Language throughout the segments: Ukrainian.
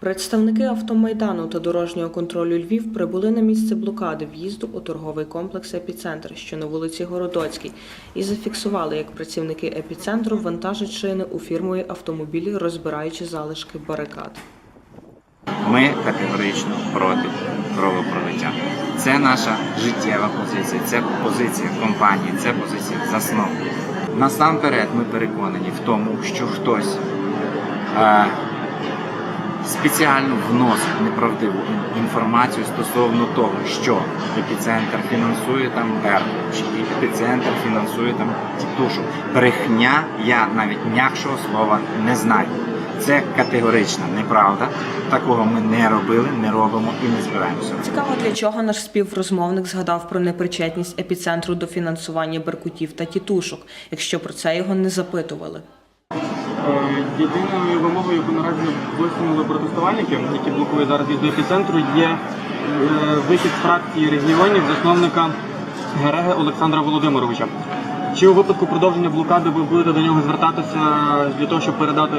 Представники автомайдану та дорожнього контролю Львів прибули на місце блокади в'їзду у торговий комплекс Епіцентр, що на вулиці Городоцькій, і зафіксували, як працівники епіцентру вантажать шини у фірмові автомобілі, розбираючи залишки барикад. Ми категорично проти кровопролиття. Це наша життєва позиція, це позиція компанії, це позиція засновників. Насамперед ми переконані в тому, що хтось е, спеціально вносить неправдиву інформацію стосовно того, що епіцентр фінансує там Беркут, чи епіцентр фінансує там тітушу. Брехня, я навіть м'якшого слова не знаю. Це категорична неправда. Такого ми не робили, не робимо і не збираємося. Цікаво, для чого наш співрозмовник згадав про непричетність епіцентру до фінансування беркутів та тітушок, якщо про це його не запитували. Е, Єдиною вимогою, яку наразі висунули протестувальники, які блокують зараз їзду епіцентру, є е, вихід фракції регіонів засновника Гереги Олександра Володимировича. Чи у випадку продовження блокади ви будете до нього звертатися для того, щоб передати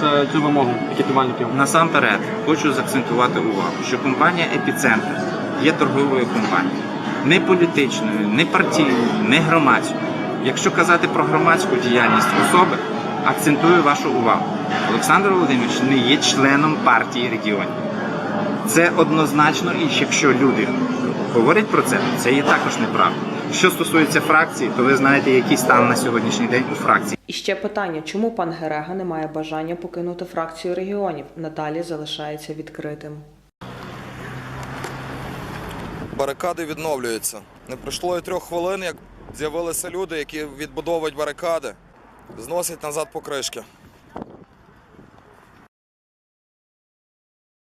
це, цю вимогу екіпівальників? Насамперед хочу заакцентувати увагу, що компанія Епіцентр є торговою компанією, не політичною, не партійною, не громадською. Якщо казати про громадську діяльність особи, акцентую вашу увагу. Олександр Володимирович не є членом партії регіонів. Це однозначно, і якщо люди говорять про це, це є також неправда. Що стосується фракції, то ви знаєте, який стан на сьогоднішній день у фракції. І ще питання, чому пан Герега не має бажання покинути фракцію регіонів, надалі залишається відкритим. барикади відновлюються. Не пройшло і трьох хвилин, як з'явилися люди, які відбудовують барикади, зносять назад покришки.